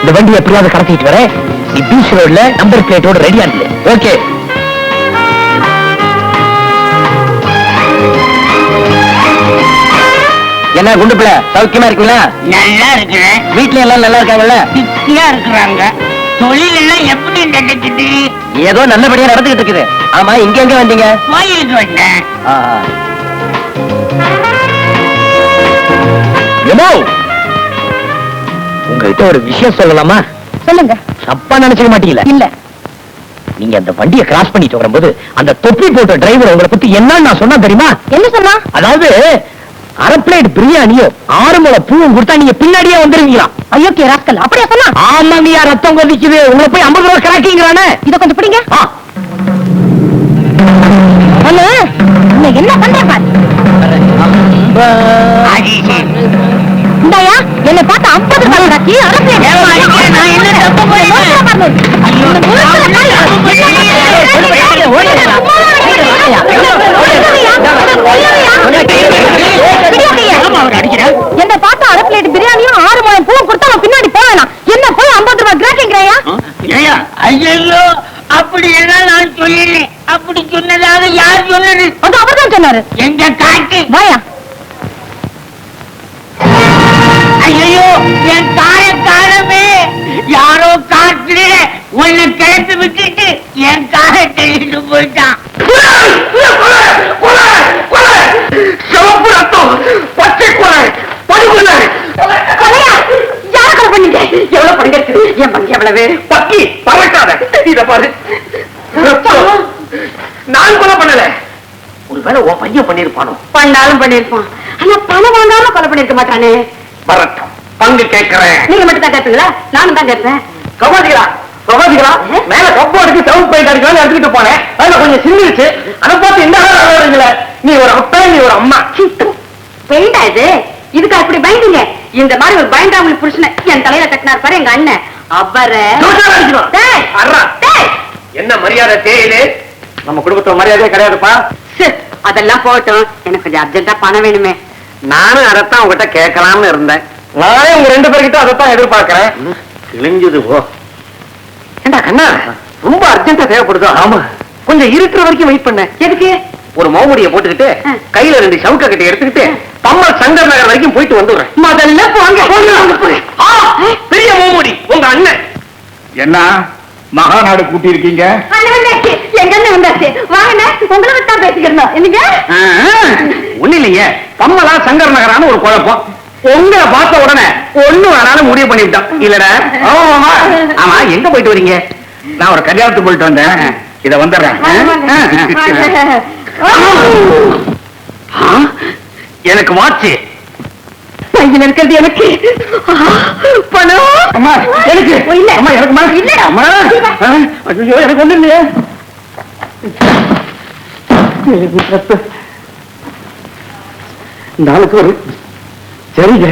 இந்த வண்டி எப்படியாவது கடத்திட்டு வரேன். நீ பீச் ரோட்ல நம்பர் பிளேட்டோட ரெடியா இருக்கு ஓகே என்ன குண்டு பிள்ளை? சௌக்கியமா இருக்கீங்களா? நல்லா இருக்கிறேன். வீட்ல எல்லாம் நல்லா இருக்காங்கல்ல? திருப்தியா இருக்கிறாங்க. தொழில் எல்லாம் எப்படி நடக்குது ஏதோ நல்லபடியா நடந்துகிட்டு இருக்குது. ஆமா இங்க எங்க வந்தீங்க? கோயிலுக்கு வந்தேன். உங்ககிட்ட ஒரு விஷயம் சொல்லலாமா? சொல்லுங்க. தப்பா நினைச்சுக்க மாட்டீங்களா? இல்ல. நீங்க அந்த வண்டியை கிராஸ் பண்ணிட்டு வரும்போது அந்த தொப்பி போட்ட டிரைவர் உங்களை பத்தி என்னன்னு நான் சொன்னா தெரியுமா? என்ன சொன்னா? அதாவது அரை பிளேட் பிரியாணியும் ஆறு முளை பூவும் கொடுத்தா நீங்க பின்னாடியே வந்துருவீங்களா? அயோக்கிய ராஸ்கல் அப்படியா சொன்னா? ஆமாங்கய்யா ரத்தம் கொதிக்குது. உங்களை போய் ஐம்பது ரூபா கிராக்கிங்கிறானே இத கொஞ்சம் பிடிங்க. என்ன என்ன பார்த்து அரை பிளேட் பிரியாணியும் ஆறு முழம் பூவும் கொடுத்தா அவன் பின்னாடி போவேணாம் என்ன போய் ஐம்பது ரூபாய் கிராக்கிங்கிறாயா ஏய்யா, ஐயையோ, அப்படி எல்லாம் நான் சொல்லல அப்படி சொன்னதாக யார் சொன்னது அது அவர்தான் சொன்னாரு எங்க சிவப்பு ரத்தம் பச்சை கொலை படுகொலை எவ்வளவு பங்கெடுக்குது என் பங்கு எவ்வளவு பக்கி பறக்காத இத பாரு ரத்தம். நான் கொலை பண்ணல ஒருவேளை உன் பையன் பண்ணிருப்பானோ பண்ணாலும் பண்ணிருப்பான் ஆனா பணம் வாங்காம கொலை பண்ணிருக்க மாட்டானே வரட்டும் பங்கு கேட்கிறேன் நீங்க மட்டும் தான் கேட்பீங்களா நானும் தான் கேட்பேன் கவாதிகளா கபாதிகளா மேல கப்போ அடிச்சு சவுண்ட் போயிட்டு அடிக்கலாம்னு எடுத்துக்கிட்டு போனேன். அதுல கொஞ்சம் சிந்திருச்சு அதை பார்த்து இந்த ஆளுங்கள நீ ஒரு அப்பா நீ ஒரு அம்மா. பெயிண்டா இது. இதுக்கு அப்படி பயந்தீங்க. இந்த மாதிரி ஒரு பயந்தாமலி புருஷனை என் தலையில கட்டினார் பாரு எங்க அண்ணன். அவரை. என்ன மரியாதை தேயுது நம்ம குடும்பத்தோட மரியாதையே கிடையாதுப்பா. சு, அதெல்லாம் போகட்டும். எனக்கு கொஞ்சம் அர்ஜென்ட்டா பணம் வேணுமே. நானும் அதைத்தான் உங்ககிட்ட கேட்கலாம்னு இருந்தேன். நானே உங்க ரெண்டு பேர்கிட்ட அதைத்தான் எதிர்பார்க்கிறேன். கிழிஞ்சது போ. ஏண்டா கண்ணா? ரொம்ப அர்ஜென்ட்டா தேவைப்படுதோ? ஆமா. கொஞ்சம் இருக்கிற வரைக்கும் வெயிட் பண்ண. எதுக்கு? ஒரு மோமுடியை போட்டுக்கிட்டு. கையில ரெண்டு சவுக்க கட்டி எடுத்துக்கிட்டு பம்மல் சங்கர் நகர் வரைக்கும் போயிட்டு வந்துடுறேன். முதல்ல போங்க. ஆ, பெரிய மோமுடி உங்க அண்ணன். என்ன? மகாநாடு கூட்டி இருக்கீங்க எங்க அண்ணன் வந்தாச்சு? வாங்க உங்களை விட்டு பேசிக்கிறோம் என்னங்க? ஒண்ணு இல்லைங்க பம்மலா சங்கர் நகரான ஒரு குழப்பம். உங்களை பார்த்த உடனே ஒண்ணு வேணாலும் முடிவு பண்ணிவிட்டான். இல்லடா. ஆமா ஆமா எங்க போயிட்டு வரீங்க? நான் ஒரு கல்யாணத்துக்கு போயிட்டு வந்தேன். இத வந்துடுறேன். எனக்கு வாட்சி இருக்கிறது எனக்கு. ஆ, பணம். அம்மா எனக்கு. ஓ, இல்ல. அம்மா எனக்கு மா இல்ல. அம்மா. ஆ, ஐயோ எனக்கு ஒண்ணு இல்லையே. நாளுக்கு ஒரு சரிங்க.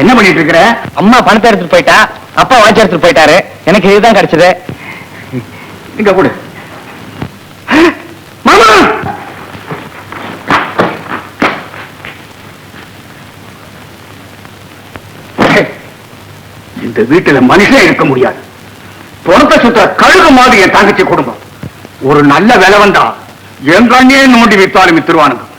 என்ன பண்ணிட்டு இருக்கிற? அம்மா பணத்தை எடுத்துட்டு போயிட்டா அப்பா வாட்ச் எடுத்துட்டு போயிட்டாரு. எனக்கு இதுதான் கிடைச்சது. இங்க கொடு. இந்த வீட்டுல மனுஷன் இருக்க முடியாது. புறத்தை சுத்த கழுகு மாதிரி என் தங்கச்சி குடும்பம். ஒரு நல்ல விலை வந்தா எங்க அண்ணியே நோண்டி வித்தாலும் வித்துருவானுங்க